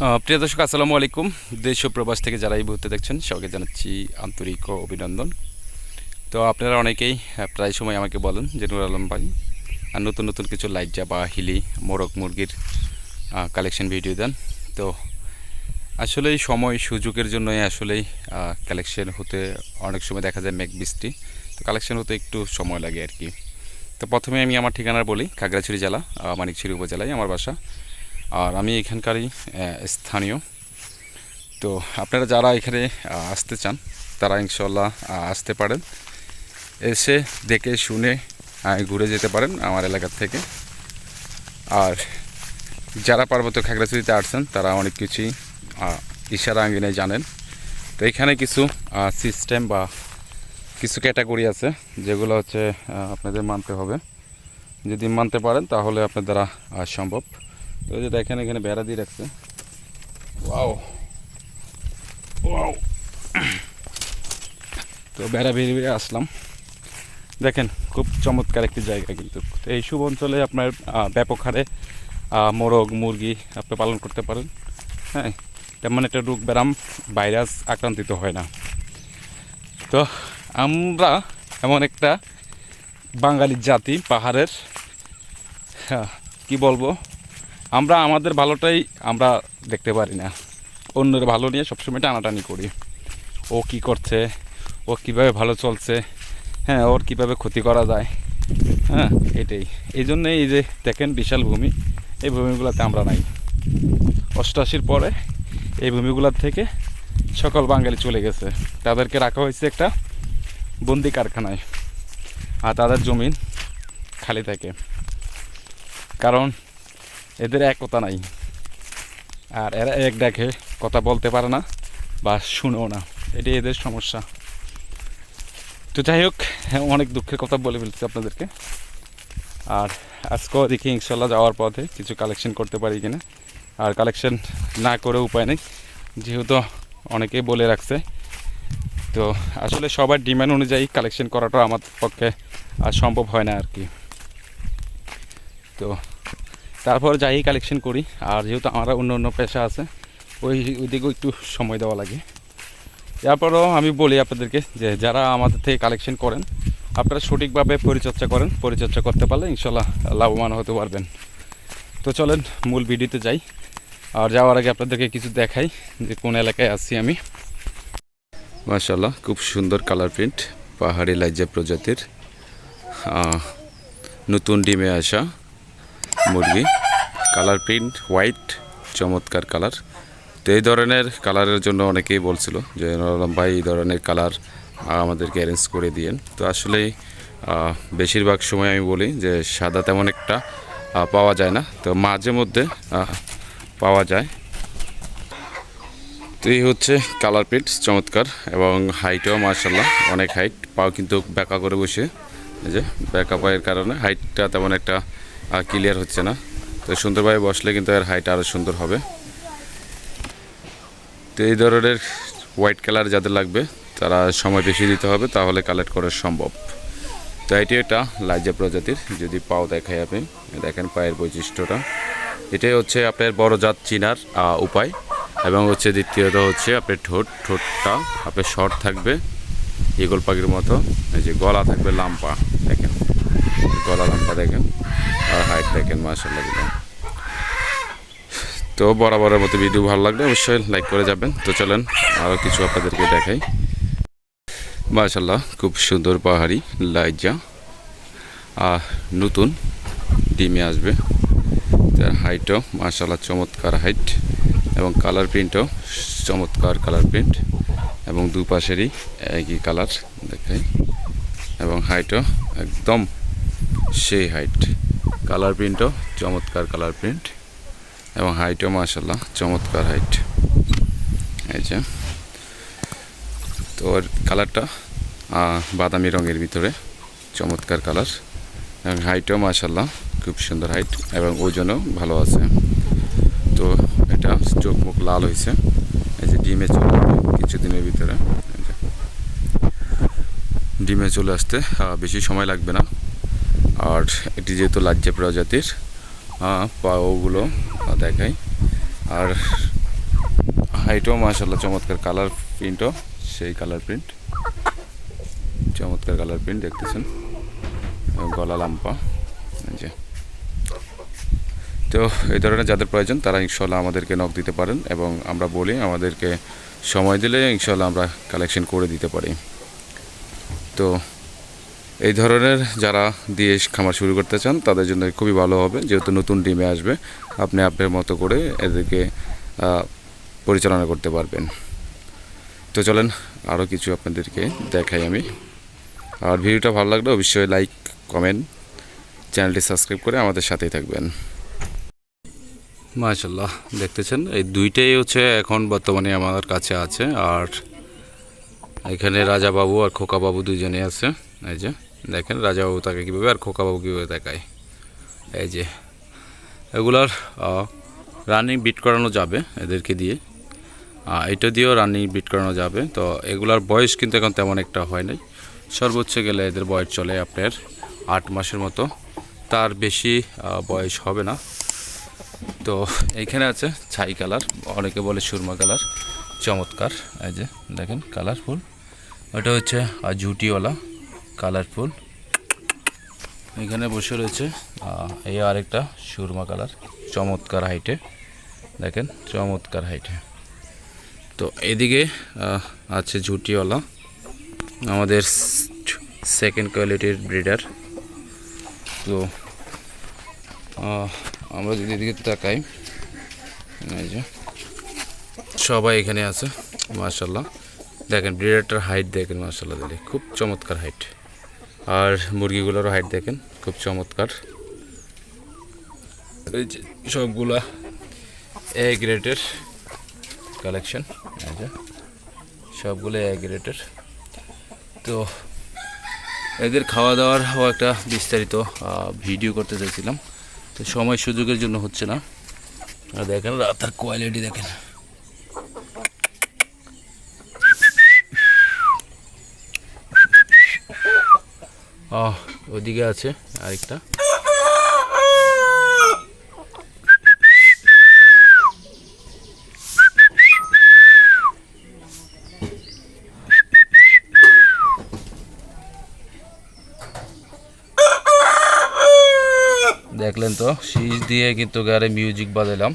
প্রিয় দর্শক, আসসালামু আলাইকুম। দেশ প্রবাস থেকে যারা এই মুহূর্তে দেখছেন, সবাইকে জানাচ্ছি আন্তরিক অভিনন্দন। তো আপনারা অনেকেই প্রায় সময় আমাকে বলেন যে নুর আলম ভাই, আর নতুন নতুন কিছু লাইজা বা হিলি, মোরগ মুরগির কালেকশন ভিডিও দেন। তো আসলেই সময় সুযোগের জন্যই আসলেই কালেকশন হতে অনেক সময় দেখা যায় মেঘ বৃষ্টি। তো কালেকশন হতে একটু সময় লাগে আর কি। তো প্রথমে আমি আমার ঠিকানা বলি, খাগড়াছড়ি জেলা মানিকছড়ি উপজেলায়, আমার বাসা। আর আমি এখানকারই স্থানীয়। তো আপনারা যারা এখানে আসতে চান, তারা ইনশাল্লাহ আসতে পারেন। এসে দেখে, শুনে ঘুরে যেতে পারেন আমার এলাকার থেকে। আর যারা পার্বত্য খাগড়াছড়িতে আসছেন, তারা অনেক কিছুই ইশারা আঙ্গিনে জানেন। তো এখানে কিছু সিস্টেম বা কিছু ক্যাটাগরি আছে, যেগুলো হচ্ছে আপনাদের মানতে হবে। যদি মানতে পারেন, তাহলে আপনার দ্বারা সম্ভব। তো যে দেখেন এখানে বেড়া দিয়ে রাখছে। ওয়াও ওয়াও তো বেড়া বেরিয়ে বেরিয়ে আসলাম। দেখেন খুব চমৎকার একটি জায়গা কিন্তু। এই শুভ অঞ্চলে আপনার ব্যাপক হারে মোরগ মুরগি আপনি পালন করতে পারেন। হ্যাঁ তেমন একটা রোগ ব্যারাম ভাইরাস আক্রান্তিত হয় না। তো আমরা এমন একটা বাঙালি জাতি পাহাড়ের হ্যাঁ, কি বলব? আমরা আমাদের ভালোটাই আমরা দেখতে পারি না। অন্যের ভালো নিয়ে সবসময় টানাটানি করি। ও কি করছে? ও কীভাবে ভালো চলছে? হ্যাঁ ওর কীভাবে ক্ষতি করা যায়? হ্যাঁ এটাই। এই জন্যে এই যে দেখেন বিশাল ভূমি, এই ভূমিগুলোতে আমরা নাই। অষ্টাশির পরে এই ভূমিগুলোর থেকে সকল বাঙালি চলে গেছে। তাদেরকে রাখা হয়েছে একটা বন্দি কারখানায়। আর তাদের জমিন খালি থাকে। কারণ এদের একতা নাই। আর এরা এক দেখে কথা বলতে পারে না বা শুনেও না। এটাই এদের সমস্যা। তো যাই হোক হ্যাঁ, অনেক দুঃখের কথা বলে ফেলছি আপনাদেরকে। আর আজকেও দেখি ইনশাল্লাহ যাওয়ার পথে কিছু কালেকশন করতে পারি কিনা। আর কালেকশন না করে উপায় নেই। যেহেতু অনেকেই বলে রাখছে। তো আসলে সবার ডিমান্ড অনুযায়ী কালেকশন করাটা আমার পক্ষে আর সম্ভব হয় না আর কি। তো তারপর যাই কালেকশন করি। আর যেহেতু আমার অন্য অন্য পেশা আছে, ওই ওইদিকেও একটু সময় দেওয়া লাগে। এরপরও আমি বলি আপনাদেরকে যে যারা আমাদের থেকে কালেকশন করেন, আপনারা সঠিকভাবে পরিচর্যা করেন, পরিচর্যা করতে পারলে ইনশাল্লাহ লাভবান হতে পারবেন। তো চলেন মূল ভিডিওতে যাই। আর যাওয়ার আগে আপনাদেরকে কিছু দেখাই যে কোন এলাকায় আছি আমি। মাশাল্লাহ খুব সুন্দর কালার প্রিন্ট পাহাড়ি লাইজা প্রজাতির নতুন ডিমে আসা। মুরগি। কালার প্রিন্ট হোয়াইট চমৎকার কালার তো এই ধরনের কালারের জন্য অনেকেই বলছিল যে ভাই, এই ধরনের কালার আমাদেরকে অ্যারেঞ্জ করে দিয়েন। তো আসলেই বেশিরভাগ সময় আমি বলি যে, সাদা তেমন একটা পাওয়া যায় না। তো মাঝে মধ্যে পাওয়া যায়। তো এই হচ্ছে কালার প্রিন্ট চমৎকার এবং হাইটও মার্শাল্লাহ অনেক হাইট পাও কিন্তু ব্যাকা করে বসে। যে ব্যাকা পায়ের কারণে হাইটটা তেমন একটা ক্লিয়ার হচ্ছে না। তো সুন্দরভাবে বসলে কিন্তু এর হাইট আরও সুন্দর হবে। তো এই ধরনের হোয়াইট কালার যাদের লাগবে, তারা সময় বেশি দিতে হবে, তাহলে কালেক্ট করা সম্ভব। তো এটি এটা লাইজা প্রজাতির, যদি পাও দেখায় আপনি। দেখেন পায়ের বৈশিষ্ট্যটা। এটাই হচ্ছে আপনার বড় জাত চিনার উপায়। এবং হচ্ছে দ্বিতীয়ত হচ্ছে আপনার ঠোঁট, ঠোঁটটা আপনার শর্ট থাকবে ইগল পাখির মতো। এই যে গলা থাকবে লাম্পা, দেখেন। গলা লাম্পা দেখেন আর হাইট দেখেন মাসাল্লাহ দিলাম তো বরাবরের মতো ভিডিও ভালো লাগলে অবশ্যই লাইক করে যাবেন। তো চলেন আরও কিছু আপনাদেরকে দেখাই। মাশাল্লাহ খুব সুন্দর পাহাড়ি লাইজা। আর নতুন ডিমে আসবে। তার হাইটও মাশাল্লাহ চমৎকার হাইট এবং কালার প্রিন্টও চমৎকার কালার প্রিন্ট এবং দুপাশেরই একই কালার দেখাই এবং হাইটও একদম সেই হাইট কালার প্রিন্টও চমৎকার কালার প্রিন্ট এবং হাইটও মাশাল্লাহ চমৎকার হাইট এই যে। তো ওর কালারটা বাদামি রঙের ভিতরে চমৎকার কালার এবং হাইটও মাশাল্লাহ খুব সুন্দর হাইট এবং ওজনও ভালো আছে। তো এটা চোখ মুখ লাল হয়েছে। এই যে ডিমে চলে কিছুদিনের ভিতরে। ডিমে চলে আসতে বেশি সময় লাগবে না। আর এটি যেহেতু লাজ্জা প্রজাতির আহ, পাওগুলো দেখাই। আর হাইটও মাসাল্লাহ চমৎকার কালার প্রিন্টও সেই কালার প্রিন্ট চমৎকার কালার প্রিন্ট দেখতেছেন। গলা লাম্পা যে। তো এই ধরনের যাদের প্রয়োজন তারা ইনশাল্লাহ আমাদেরকে নখ দিতে পারেন এবং আমরা বলি আমাদেরকে সময় দিলে ইনশাল্লাহ আমরা কালেকশন করে দিতে পারি। তো এই ধরনের যারা দিয়ে খামার শুরু করতে চান, তাদের জন্য খুবই ভালো হবে। যেহেতু নতুন ডিমে আসবে, আপনি আপনার মতো করে এদেরকে পরিচালনা করতে পারবেন। তো চলেন আরও কিছু আপনাদেরকে দেখাই আমি। আর ভিডিওটা ভালো লাগলে অবশ্যই লাইক, কমেন্ট, চ্যানেলটি সাবস্ক্রাইব করে আমাদের সাথেই থাকবেন। মাশাল্লাহ দেখতেছেন? এই দুইটাই হচ্ছে এখন বর্তমানে আমার কাছে আছে। আর এখানে রাজাবাবু আর খোকাবাবু দুইজনে আছে। এই যে। দেখেন রাজাবাবু তাকে কীভাবে আর খোকাবাবু কীভাবে দেখায়। এই যে এগুলার রানিং বিট করানো যাবে এদেরকে দিয়ে। এটা দিয়েও রানিং বিট করানো যাবে। তো এগুলার বয়স কিন্তু এখন তেমন একটা হয় নাই। সর্বোচ্চ গেলে এদের বয়স চলে আপনার আট মাসের মতো। তার বেশি বয়স হবে না। তো এইখানে আছে ছাই কালার অনেকে বলে সুরমা কালার চমৎকার। এই যে দেখেন কালারফুল ওটা হচ্ছে আহ, ঝুটিওয়ালা। কালারফুল। এখানে বসে রয়েছে এই আরেকটা সুরমা কালার, চমৎকার হাইটে দেখেন, চমৎকার হাইটে তো এদিকে আছে ঝুটিওয়ালা, আমাদের সেকেন্ড কোয়ালিটির ব্রিডার তো আমরা যদি এদিকে তাকাই, এই যে, সবাই এখানে আছে মার্শাল্লাহ দেখেন ব্রিডারটার হাইট দেখেন মার্শাল্লাহ দিলে খুব চমৎকার হাইট আর মুরগিগুলোরও হাইট দেখেন, খুব চমৎকার। এই যে সবগুলা এ গ্রেডের কালেকশন সবগুলো এ গ্রেডের তো এদের খাওয়া দাওয়ার একটা বিস্তারিত ভিডিও করতে চাইছিলাম। তো সময় সুযোগের জন্য হচ্ছে না। আর দেখেন, রাতার কোয়ালিটি দেখেন। আহ, ওইদিকে আছে আরেকটা। দেখলেন তো শীষ দিয়ে কিন্তু গাড়ি মিউজিক বাজালাম।